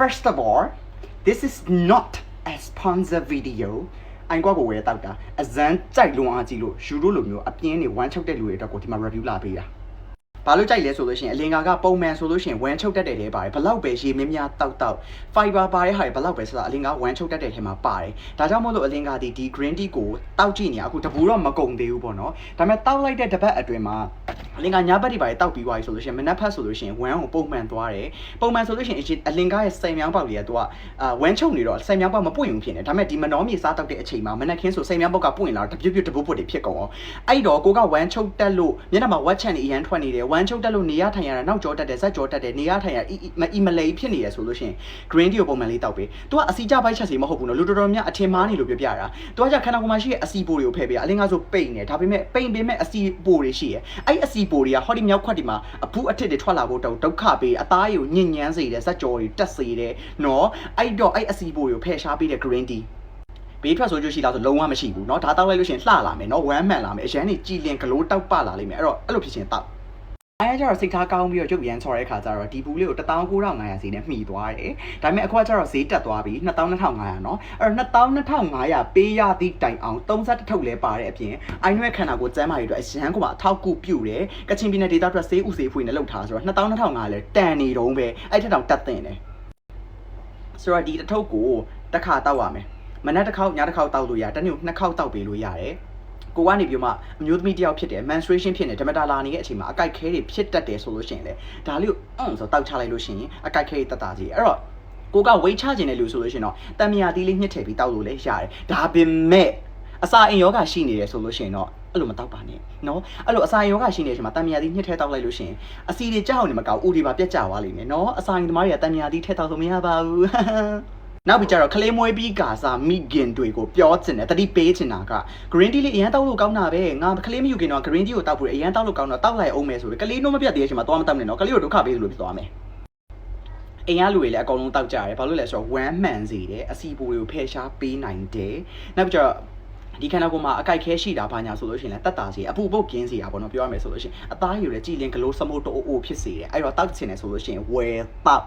first of all this is not a sponsor video အိုင်ကွာကိုဝယ်တောက်တာအဇန်ကြိုက်လွန်အားကြီးလို့ယူရိုလိုမျိုးအပြင်းတွေဝမ်းချုပ်တဲ့လူတွေအတွက်ကိုဒီမှာ review လာပေးတာ ဘာလို့ကြိုက်လဲဆိုလို့ရှိရင်အလင်္ကာကပုံမှန်ဆိုလို့ရှိရင်ဝမ်းချုပ်တတ်တဲ့ထဲပါတယ်ဘလောက်ပဲရေမြများတောက်တောက် fiber ပါတဲ့ဟာတွေဘလောက်ပဲဆိုတာအလင်္ကာဝမ်းချုပ်တတ်တဲ့ထဲမှာပါတယ်ဒါကြောင့်မို့လို့အလင်္ကာဒီဒီ green tea ကိုတောက်ကြည့်နေအခုတပူတော့မကုန်သေးဘူးပေါ့နော်ဒါပေမဲ့တောက်လိုက်တဲ့တစ်ပတ်အတွင်းမှာအလင်္ကာညာဘက်တွေပါတယ်တောက်ပြီးသွားပြီဆိုလို့ရှိရင်မနက်ဖက်ဆိုလို့ရှိရင်ဝမ်းကိုပုံမှန်သွားတယ်ပုံမှန်ဆိုလို့ရှိရင်အလင်္ကာရဲ့စိမ်မြောင်းပေါက်တွေကသူကအာဝမ်းချုပ်နေတော့စိမ်မြောင်းပေါက်မပွင့်ဘူးဖြစ်နေဒါပေမဲ့ဒီမနှောမြေစားတောက်တဲ့အချိန်မှာမနက်ခင်းဆိုစိမ်မြောင်းပေါက်ကပွင့်လာတော့တပြွတ်ပြွတ်တပုတ်ပုတ်တွေဖြစ်ကုန်အောင်အဲ့တော့ကိုကဝမ်းချုပ်တက်လို့မျက်နှာမှာဝက်ချန်နေအရန်ထွက်နေတယ်ဝမ်းချုပ်တက်လို့နေရထိုင်ရတာနောက်ကျောတက်တယ်ဇက်ကျောတက်တယ်နေရထိုင်ရအီမအီမလိဖြစ်နေရဆိုလို့ရှိရင် green tea ကိုပုံမှန်လေးတောက်ပေး။ तू ကအစီကြပိုက်ချက်စီမဟုတ်ဘူးနော်လူတော်တော်များအထင်မှားနေလို့ပြောပြတာ။ तू ကကြခန္ဓာကိုယ်မှာရှိတဲ့အစီပိုတွေကိုဖယ်ပေးတာ။အလင်းကားဆိုပိတ်နေ။ဒါပေမဲ့ပိတ်ပေမဲ့အစီပိုတွေရှိရဲ့။အဲ့အစီပိုတွေကဟောဒီမြောက်ခွက်ဒီမှာအဖူးအထစ်တွေထွက်လာဖို့တော့ဒုက္ခပေးအသားရည်ကိုညဉ့်ညမ်းစေတယ်ဇက်ကြော်တွေတက်စေတယ်နော်။အဲ့တော့အဲ့အစီပိုတွေကိုဖယ်ရှားပေးတဲ့ green tea ဘေးထွက်ဆိုကြရှိလားဆိုလုံးဝမရှိဘူးเนาะဒါတောက်လိုက်လို့ရှိရင်လှလာမယ်เนาะဝမ်းမှန်လာမယ်အရန်နေကြည်လင်ဂလိုးတောက်ပလာလိမ့်မယ်အဲ့တော့အဲ့လိုဖြစ်ချင်းတောက် အဲကျတော့စိတ်ထားကောင်းပြီးတော့ရုပ်ရမ်းချော်တဲ့ခါကျတော့ဒီဘူးလေးကို19500ဈေးနဲ့မှီသွားတယ်။ဒါပေမဲ့အခုကကျတော့ဈေးတက်သွားပြီ12500နော်။အဲ့တော့12500ပေးရသည့်တိုင်အောင်31ထုပ်လဲပါတဲ့အပြင်အိုင်းရွက်ခန္ဓာကိုစမ်းမာရီအတွက်အရန်ကအထောက်ကူပြုတယ်။ကချင်ပြည်နယ်ဒေသအတွက်ဈေးဥဈေးဖွေနဲ့လောက်ထားဆိုတော့12500လဲတန်နေတုံးပဲ။အဲ့ထက်တောင်တက်တင်တယ်။ဆိုတော့ဒီတစ်ထုပ်ကိုတစ်ခါတောက်ရမယ်။မနက်တစ်ခေါက်ညတစ်ခေါက်တောက်လို့ရတနေ့နှစ်ခေါက်တောက်ပေးလို့ရတယ်။ ကိုကနေပြီးမှအမျိုးသမီးတယောက်ဖြစ်တယ် menstruation ဖြစ်နေဓမ္မတာလာနေတဲ့အချိန်မှာအကိုက်ခဲတွေဖြစ်တတ်တယ်ဆိုလို့ရှိရင်လေဒါလေးကိုအွန်းဆိုတောက်ချလိုက်လို့ရှိရင်အကိုက်ခဲတွေတက်တာကြီးအဲ့တော့ကိုကဝိတ်ချခြင်းတဲ့လူဆိုလို့ရှိရင်တော့တံမြာသီးလေးညှစ်ထည့်ပြီးတောက်လို့လည်းရတယ်ဒါပေမဲ့အစာအိမ်ယောဂရှိနေတယ်ဆိုလို့ရှိရင်တော့အဲ့လိုမတောက်ပါနဲ့နော်အဲ့လိုအစာအိမ်ယောဂရှိနေတဲ့အချိန်မှာတံမြာသီးညှစ်ထည့်တောက်လိုက်လို့ရှိရင်အစီတွေကြောက်နေမကောက်ဦးတွေပါပြတ်ကြသွားလိမ့်မယ်နော်အစာအိမ်သမားတွေကတံမြာသီးထည့်တောက်လို့မရပါဘူး နောက်ပြီးကြတော့ခလေးမွေးပြီးကာစာမိဂင်တွေကိုပြောချင်တယ်တတိပေးချင်တာက green tea လေးအရန်တောက်လို့ကောင်းတာပဲငါခလေးမယူခင်တော့ green tea ကိုတောက်ဖို့အရန်တောက်လို့ကောင်းတော့တောက်လိုက်အောင်မယ်ဆိုပြီးကလေးနှုတ်မပြတ်သေးတဲ့အချိန်မှာသွားမတောက်နဲ့နော်ကလေးကိုဒုက္ခပေးလို့ဖြစ်သွားမယ်အိမ်ကလူတွေလည်းအကုန်လုံးတောက်ကြတယ်ဘာလို့လဲဆိုတော့ဝမ်းမှန်စေတယ်အစီပူတွေကိုဖယ်ရှားပေးနိုင်တယ်နောက်ပြီးကြတော့ဒီခန္ဓာကိုယ်မှာအကိုက်ခဲရှိတာဘာညာဆိုလို့ရှိရင်လည်းတက်တာစီအပူပုတ်ပြင်းစီတာပေါ့နော်ပြောရမယ်ဆိုလို့ရှိရင်အသားရည်လည်းကြည်လင်ဂလိုးစမုတ်တိုးအိုဖြစ်စေတယ်အဲ့တော့တောက်ချင်တယ်ဆိုလို့ရှိရင်ဝယ်တောက်